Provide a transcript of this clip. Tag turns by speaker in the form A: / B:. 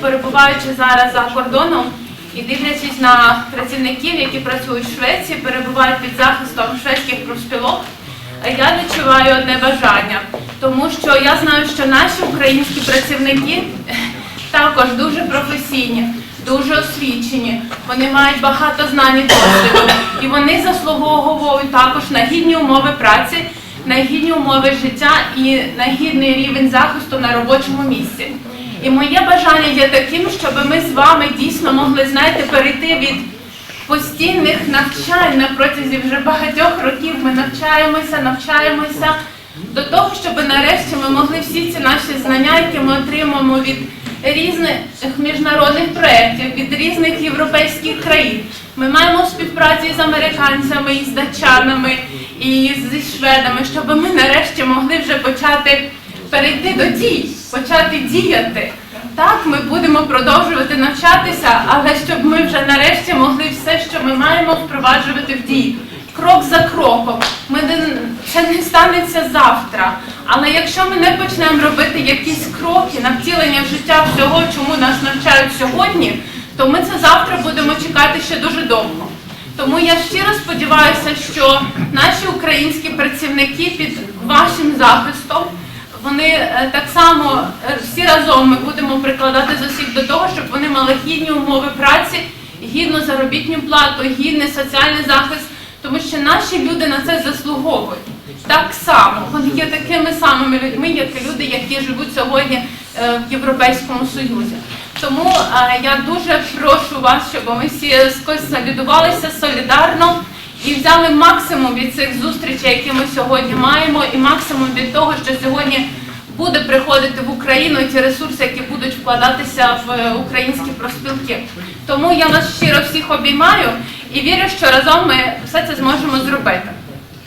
A: перебуваючи зараз за кордоном і дивлячись на працівників, які працюють в Швеції, перебувають під захистом шведських профспілок, я відчуваю одне бажання, тому що я знаю, що наші українські працівники також дуже професійні, дуже освічені. Вони мають багато знань і досвіду, і вони заслуговують також на гідні умови праці, на гідні умови життя і на гідний рівень захисту на робочому місці. І моє бажання є таким, щоб ми з вами дійсно могли, знаєте, перейти від постійних навчань на протязі вже багатьох років. Ми навчаємося, навчаємося до того, щоб нарешті ми могли всі ці наші знання, які ми отримуємо від різних міжнародних проєктів, від різних європейських країн. Ми маємо співпрацю з американцями, з датчанами, і зі шведами, щоб ми нарешті могли вже почати перейти до дій, почати діяти. Так, ми будемо продовжувати навчатися, але щоб ми вже нарешті могли все, що ми маємо, впроваджувати в дії. Крок за кроком. Це не станеться завтра. Але якщо ми не почнемо робити якісь кроки на втілення в життя всього, чому нас навчають сьогодні, то ми це завтра будемо чекати ще дуже довго. Тому я щиро сподіваюся, що наші українські працівники під вашим захистом вони е, так само е, всі разом ми будемо прикладати зусиль до того, щоб вони мали гідні умови праці, гідну заробітну плату, гідний соціальний захист, тому що наші люди на це заслуговують. Так само вони є такими самими людьми, як і люди, які живуть сьогодні е, в Європейському Союзі. Тому е, я дуже прошу вас, щоб ми всі сконсолідувалися солідарно і взяли максимум від цих зустрічей, які ми сьогодні маємо, і максимум від того, що сьогодні буде приходити в Україну ті ресурси, які будуть вкладатися в е, українські профспілки. Тому я вас щиро всіх обіймаю і вірю, що разом ми все це зможемо зробити.